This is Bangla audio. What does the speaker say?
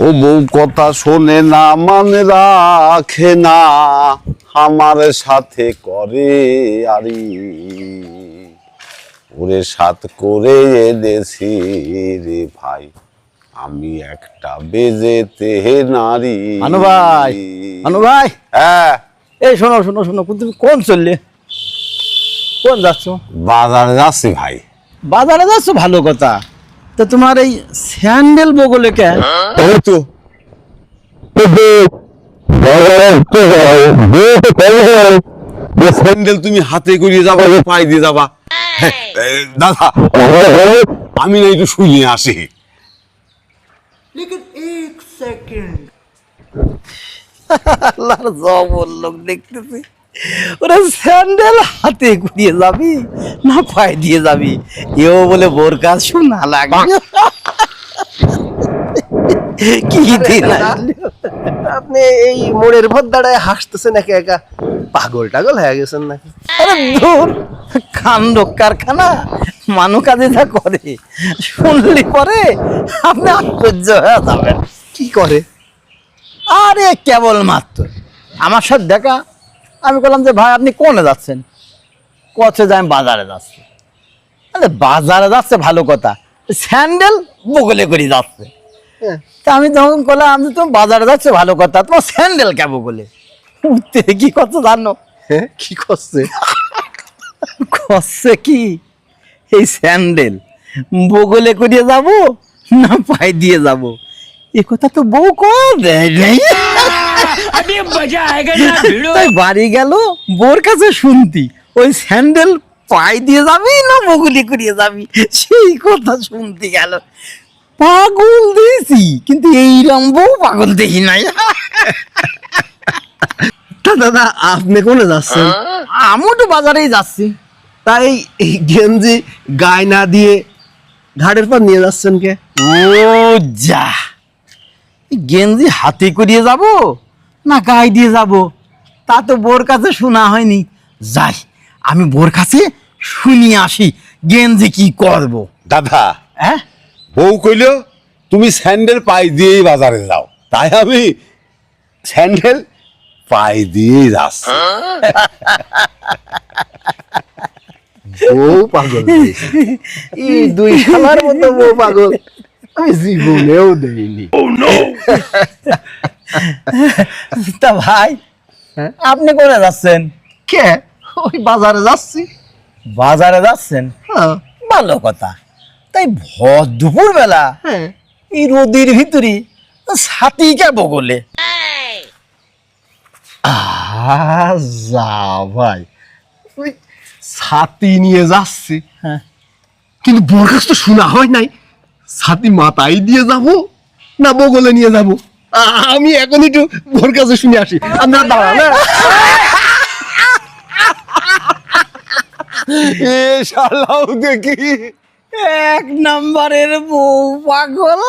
ও বউ কথা শোনে না মানে রাখে না। আমার সাথে করে আরি। ওরে সাত করে এনেছি রে ভাই। আমি একটা বেজেতে নারী। আনু ভাই আনু ভাই। হ্যাঁ। এই শোনো শোনো শোনো তুমি কোন চললে? কোন যাচ্ছ? বাজারে যাচ্ছি ভাই। বাজারে যাচ্ছ? ভালো কথা। তো তোমার এই স্যান্ডেল বগলে কে তো। স্যান্ডেল তুমি হাতে করিয়ে যাবা পায়ে দিয়ে যাবা। দাদা আমি না একটু শুনিয়ে আসি। আল্লাহর জবর লোক দেখতেছি। ওরা স্যান্ডেল হাতে ঘুরিয়ে যাবি না পায়ে দিয়ে যাবি? এও বলে বোর কাজ শোনা লাগে কি দিন আপনি এই মোড়ের ভদ্দাটায় হাসতেছেন একা একা? পাগল টাগল হয়ে গেছেন নাকি? আরে দূর কাণ্ড কারখানা মানু কাজে যা করে শুনলি পরে আপনি আশ্চর্য হয়ে যাবেন। কি করে? আরে কেবল মাত্র আমার সাথে দেখা আমি বললাম যে ভাই আপনি কোনে যাচ্ছেন? কচ্ছে যে আমি বাজারে যাচ্ছি। আরে বাজারে যাচ্ছে ভালো কথা। স্যান্ডেল বগলে করে যাচ্ছে। হ্যাঁ। তা আমি তখন বললাম আমি তুমি বাজারে যাচ্ছে ভালো কথা। তোমার স্যান্ডেল কে বগলে উঠতে কি কত জানো? হ্যাঁ কি করছে? করছে কি? এই স্যান্ডেল বগলে করিয়ে যাব না পায়ে দিয়ে যাব? এ কথা তো বউ কর দেয় বাড়ি গেল বোর কাছে শুনতি। ওই স্যান্ডেল পায়ে দিয়ে যাবি না বগলি করিয়ে যাবি? সেই কথা শুনতে গেল। পাগল দিয়েছি কিন্তু এইরকম বউ পাগল দেখি নাই। তা দাদা আপনি কোনে যাচ্ছেন? আমিও তো বাজারেই যাচ্ছি। তাই এই গেঞ্জি গায়ে না দিয়ে ঘাড়ের পর নিয়ে যাচ্ছেন কে? ও যা। গেঞ্জি হাতে করিয়ে যাব? না গায়ে দিয়ে যাব। তা তো বোর কাছে শোনা হয়নি। যাই আমি বোর কাছে শুনিয়ে আসি গেঞ্জি কি করব। দাদা হ্যাঁ? বউ কইল তুমি স্যান্ডেল পায়ে দিয়েই বাজারে যাও। তাই আমি স্যান্ডেল পায়ে দিয়েই যাচ্ছি বউ পাগল এই দুই শালার মতো বউ পাগল। আমি জীবনেও দেইনি তা ভাই হ্যাঁ? আপনি কোনে যাচ্ছেন? কে? ওই বাজারে যাচ্ছি। বাজারে যাচ্ছেন? হ্যাঁ। ভালো কথা। তাই ভর দুপুর বেলা হ্যাঁ। এই রোদির ভিতরে ছাতি কে বগলে যা ভাই। ওই ছাতি নিয়ে যাচ্ছি। হ্যাঁ। কিন্তু বোর কাছ তো শোনা হয় নাই। ছাতি মাথায় দিয়ে যাব না বগলে নিয়ে যাব? আমি এখন একটু ভোর কাছে শুনে আসি। আপনার দাঁড়া না শালাও দেখি, এক নাম্বারের বউ পাগল।